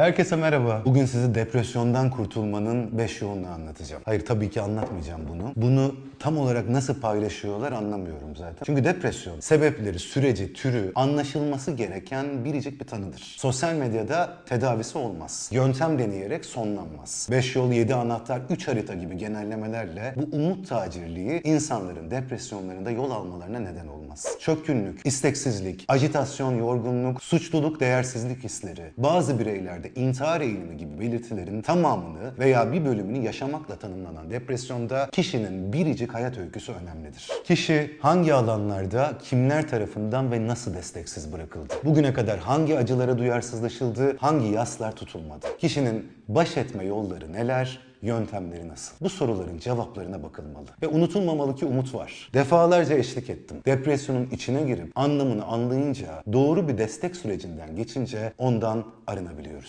Herkese merhaba. Bugün size depresyondan kurtulmanın 5 yolunu anlatacağım. Hayır tabii ki anlatmayacağım bunu. Bunu tam olarak nasıl paylaşıyorlar anlamıyorum zaten. Çünkü depresyon sebepleri, süreci, türü anlaşılması gereken biricik bir tanıdır. Sosyal medyada tedavisi olmaz. Yöntem deneyerek sonlanmaz. 5 yol, 7 anahtar, 3 harita gibi genellemelerle bu umut tacirliği insanların depresyonlarında yol almalarına neden olmaz. Çökkünlük, isteksizlik, ajitasyon, yorgunluk, suçluluk, değersizlik hisleri, bazı bireylerde intihar eğilimi gibi belirtilerin tamamını veya bir bölümünü yaşamakla tanımlanan depresyonda kişinin biricik hayat öyküsü önemlidir. Kişi hangi alanlarda kimler tarafından ve nasıl desteksiz bırakıldı? Bugüne kadar hangi acılara duyarsızlaşıldı, hangi yaslar tutulmadı? Kişinin baş etme yolları neler, yöntemleri nasıl? Bu soruların cevaplarına bakılmalı. Ve unutulmamalı ki umut var. Defalarca eşlik ettim. Depresyonun içine girip anlamını anlayınca, doğru bir destek sürecinden geçince ondan arınabiliyoruz.